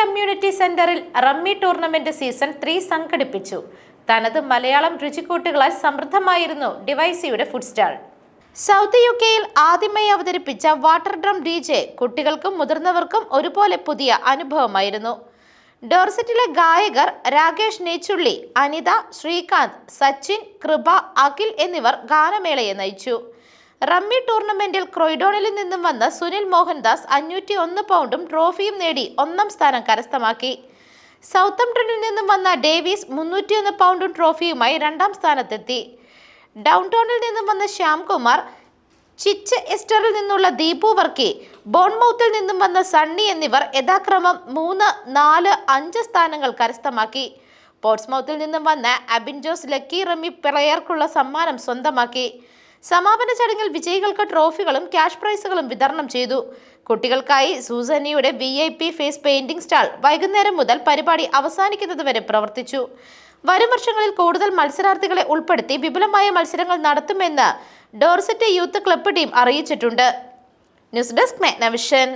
Community സെന്ററിൽ rummy tournament season three സംഘടിപ്പിച്ചു. തനത് മലയാളം രുചിക്കൂട്ടുകളാൽ സമൃദ്ധമായിരുന്നു ഡിവൈസിയുടെ ഫുഡ് സ്റ്റാൾ സൗത്ത് യു കെയിൽ ആദ്യമായി അവതരിപ്പിച്ച വാട്ടർ ഡ്രം ഡി ജെ കുട്ടികൾക്കും മുതിർന്നവർക്കും ഒരുപോലെ പുതിയ അനുഭവമായിരുന്നു. ഡോർസെറ്റിലെ ഗായകർ രാകേഷ് നെച്ചുള്ളി അനിത ശ്രീകാന്ത് സച്ചിൻ കൃപ അഖിൽ എന്നിവർ ഗാനമേളയെ നയിച്ചു. റമ്മി ടൂർണമെന്റിൽ ക്രൊയ്ഡോണിൽ നിന്നും വന്ന സുനിൽ മോഹൻദാസ് അഞ്ഞൂറ്റി ഒന്ന് പൗണ്ടും ട്രോഫിയും നേടി ഒന്നാം സ്ഥാനം കരസ്ഥമാക്കി. സൗത്തംപ്ടണിൽ നിന്നും വന്ന ഡേവിസ് മുന്നൂറ്റിയൊന്ന് പൗണ്ടും ട്രോഫിയുമായി രണ്ടാം സ്ഥാനത്തെത്തി. ഡൗൺ ടൗണിൽ നിന്നും വന്ന ശ്യാംകുമാർ ചിച്ച് എസ്റ്ററിൽ നിന്നുള്ള ദീപു വർക്കി ബോൺമൌത്തിൽ നിന്നും വന്ന സണ്ണി എന്നിവർ യഥാക്രമം മൂന്ന് നാല് അഞ്ച് സ്ഥാനങ്ങൾ കരസ്ഥമാക്കി. പോർട്സ്മൗത്തിൽ നിന്നും വന്ന അബിൻജോസ് ലക്കി റമ്മി പ്ലെയർക്കുള്ള സമ്മാനം സ്വന്തമാക്കി. സമാപന ചടങ്ങിൽ വിജയികൾക്ക് ട്രോഫികളും ക്യാഷ് പ്രൈസുകളും വിതരണം ചെയ്തു. കുട്ടികൾക്കായി സൂസനിയുടെ V I P face painting stall വൈകുന്നേരം മുതൽ പരിപാടി അവസാനിക്കുന്നതുവരെ പ്രവർത്തിച്ചു. വരും വർഷങ്ങളിൽ കൂടുതൽ മത്സരാർത്ഥികളെ ഉൾപ്പെടുത്തി വിപുലമായ മത്സരങ്ങൾ നടത്തുമെന്ന് ഡോർസെറ്റ് യൂത്ത് ക്ലബ് ടീം അറിയിച്ചിട്ടുണ്ട്. News desk മെഗ്നവിഷൻ